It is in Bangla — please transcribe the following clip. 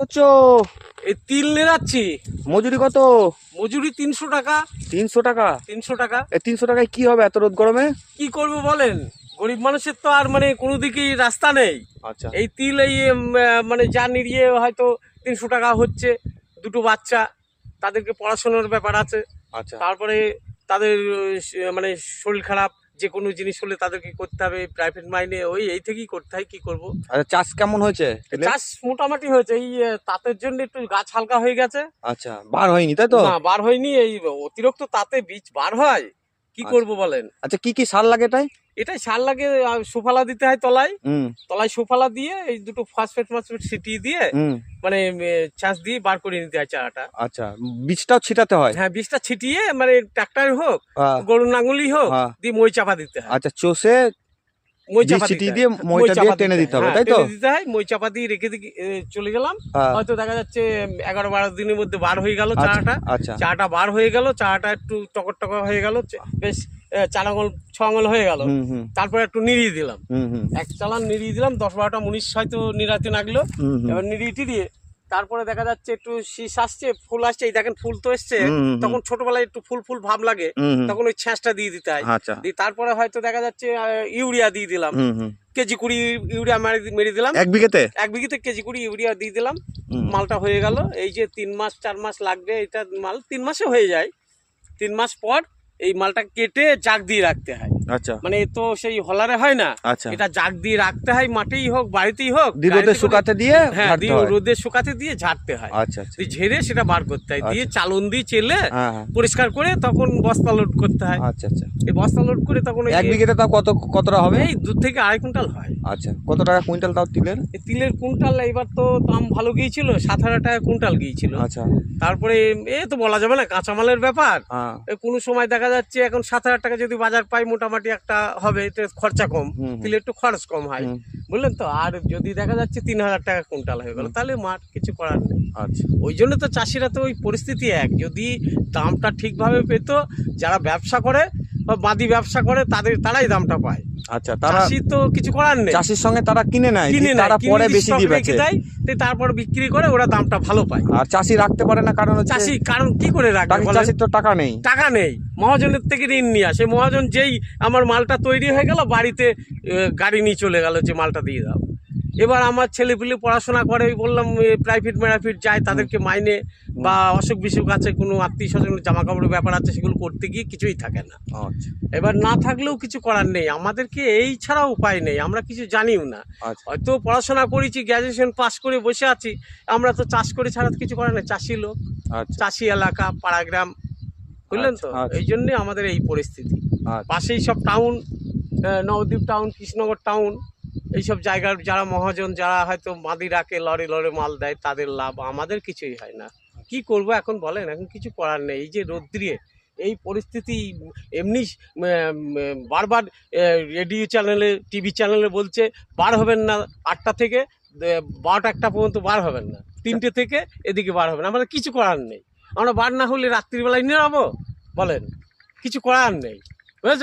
হচ্ছে এই তিল নেড়াচ্ছি মজুরি কত? মজুরি তিনশো টাকা। তিনশো টাকা? তিনশো টাকা। এই তিনশো টাকায় কি হবে এত রোদ গরমে? কি করব বলেন? গরিব মানুষের তো আর মানে কোনো দিকেই রাস্তা নেই। আচ্ছা। এই তিল এই মানে যা নিড়িয়ে হয়তো তিনশো টাকা হচ্ছে দুটো বাচ্চা তাদেরকে পড়াশোনার ব্যাপার আছে। আচ্ছা। তারপরে তাদের মানে শরীর খারাপ যে কোনো জিনিস হলে তাদেরকে করতে হবে প্রাইভেট মাইনে ওই এই থেকেই করতে হয় কি করব? আচ্ছা চাষ কেমন হয়েছে? চাষ মোটামুটি হয়েছে এই তাঁতের জন্য একটু গাছ হালকা হয়ে গেছে। আচ্ছা বার হয়নি তাই তো? না বার হয়নি এই অতিরিক্ত তাতে বীজ বার হয় কি করব করব বলেন? আচ্ছা কি কি সার লাগে এটাই এটাই সার লাগে সুফলা দিতে হয় তলায়। হুম। তলায় সুফলা দিয়ে এই দুটো ফসফেট ফসফেট ছিটিয়ে দিয়ে মানে চাষ দিয়ে বার করে নিতে হয় চারাটা। আচ্ছা বীজটাও ছিটাতে হয়? হ্যাঁ বীজটা ছিটিয়ে মানে ট্রাক্টর হোক আহ, গরুর নাঙ্গুলি হোক হ্যাঁ। দিয়ে মই চাপা দিতে হয়। আচ্ছা চষে মই চাপা দিতে দিয়ে হয়। মইটা মই দিয়ে চাপা টেনে দিতে হবে, হ্যাঁ, তাই তো? দিতে হয় মই চাপা দিয়ে রেখে চলে গেলাম। হ্যাঁ, হয়তো দেখা যাচ্ছে এগারো বারো দিনের মধ্যে বার হয়ে গেল আচ্ছা চারাটা। আচ্ছা। চাটা বার হয়ে গেল চাটা একটু টকর টকর হয়ে গেল বেশ চার আঙুল ছ আঙুল হয়ে গেল। তারপরে একটু নিড়িয়ে দিলাম। এক চালান নিড়িয়ে দিলাম দশ বারোটা মুনিশ হয়তো নিরাতে লাগল। এবার নিড়িয়ে টিড়িয়ে তারপরে দেখা যাচ্ছে একটু শীষ আসছে ফুল আসছে। এই দেখেন ফুল তো এসছে। তখন ছোটবেলায় একটু ফুল ফুল ভাব লাগে। তখন ওই ছ্যাঁচটা দিয়ে দিতে হয়। আচ্ছা। দিয়ে তারপরে হয়তো দেখা যাচ্ছে ইউরিয়া দিয়ে দিলাম। কেজি কুড়ি ইউরিয়া মেরে- মেরে দিলাম। এক বিঘেতে? এক বিঘিতে কেজি কুড়ি ইউরিয়া দিয়ে দিলাম। মালটা হয়ে গেল। এই যে তিন মাস চার মাস লাগবে এটা মাল। তিন মাসে হয়ে যায়। তিন মাস পর এই মালটা কেটে জাগ দিয়ে রাখতে হয়। আচ্ছা। মানে তো সেই হলারে হয় না। আচ্ছা। এটা জাগ দিয়ে রাখতে হয় মাঠেই হোক বাড়িতেই হোক রোদে শুকাতে দিয়ে হ্যাঁ দিয়ে রোদে শুকাতে দিয়ে ঝাড়তে হয়। আচ্ছা আচ্ছা। ঝেড়ে সেটা বার করতে হয়। দিয়ে চালন দিয়ে চেলে হ্যাঁ হ্যাঁ। পরিষ্কার করে তখন বস্তা লোড করতে হয়। আচ্ছা আচ্ছা। এই বস্তা লোড করে তখন এক বিঘেতে তাও কত কতটা হবে? এই দু থেকে আড়াই কুইন্টাল হয়। আচ্ছা। কত টাকা কুইন্টাল তাও তিলের? এই তিলের কুইন্টাল এবার তো দাম ভালো গিয়েছিল সাত হাজার টাকা কুইন্টাল গিয়েছিল। আচ্ছা। তারপরে এ তো বলা যাবে না কাঁচামালের ব্যাপার। হ্যাঁ। কোনো সময় দেখা যাচ্ছে এখন সাত হাজার টাকা যদি বাজার পাই মোটামুটি একটা হবে এতে খরচা কম। হুম। একটু খরচ কম হয়। বুঝলেন তো? আর যদি দেখা যাচ্ছে তিন হাজার টাকা কুইন্টাল হয়ে গেল তাহলে মাঠ কিছু করার নেই। আচ্ছা। ওই জন্য তো চাষিরা তো ওই পরিস্থিতি এক। যদি দামটা ঠিকভাবে পেতো যারা ব্যবসা করে বা বাদি ব্যবসা করে তাদের তারাই দামটা পায়। আচ্ছা তারা চাষি তো কিছু করার নেই। চাষির সঙ্গে তারা কিনে নেয় কিনে তারা পরে বেশি দিয়ে বেচে দেয় তারপর বিক্রি করে ওরা দামটা ভালো পায়। আর চাষি রাখতে পারে না কারণ চাষি কারণ কি করে রাখবে চাষির তো টাকা নেই। টাকা নেই। মহাজনের থেকে ঋণ নিয়ে আসে। মহাজন যেই আমার মালটা তৈরি হয়ে গেল বাড়িতে গাড়ি নিয়ে চলে গেল যে মালটা দিয়ে দাও। এবার আমার ছেলেপিলে পড়াশোনা করে ওই বললাম প্রাইভেট মেরাফিট যায় তাদেরকে মাইনে বা অসুখ বিসুখ আছে কোনো আত্মীয় স্বজনের জামা কাপড়ের ব্যাপার আছে সেগুলো করতে গিয়ে কিছুই থাকে না। আচ্ছা। এবার না থাকলেও কিছু করার নেই। আমাদেরকে এই ছাড়া উপায় নেই আমরা কিছু জানিও না। আচ্ছা। হয়তো পড়াশোনা করেছি গ্র্যাজুয়েশন পাস করে বসে আছি আমরা তো চাষ করে ছাড়া তো কিছু করার নেই চাষি লোক আচ্ছা। চাষি এলাকা পাড়াগ্রাম বুঝলেন তো। এই জন্যে আমাদের এই পরিস্থিতি। পাশেই সব town Nabadwip town Krishnanagar town এইসব জায়গার যারা মহাজন, যারা হয়তো মাদি রাখে লড়ে লড়ে মাল দেয়, তাদের লাভ আমাদের কিছুই হয় না। কি করব এখন বলেন? এখন কিছু করার নেই। এই যে রৌদ্রিয়ে এই পরিস্থিতি এমনি বারবার রেডিও চ্যানেলে, টিভি চ্যানেলে বলছে, বার হবেন না আটটা থেকে বারোটা একটা পর্যন্ত বার হবেন না। তিনটে থেকে এদিকে বার হবেন আমাদের কিছু করার নেই। আমরা বার না হলে রাত্রিবেলায় নিয়ে যাব বলেন, কিছু করার নেই। বুঝেছেন?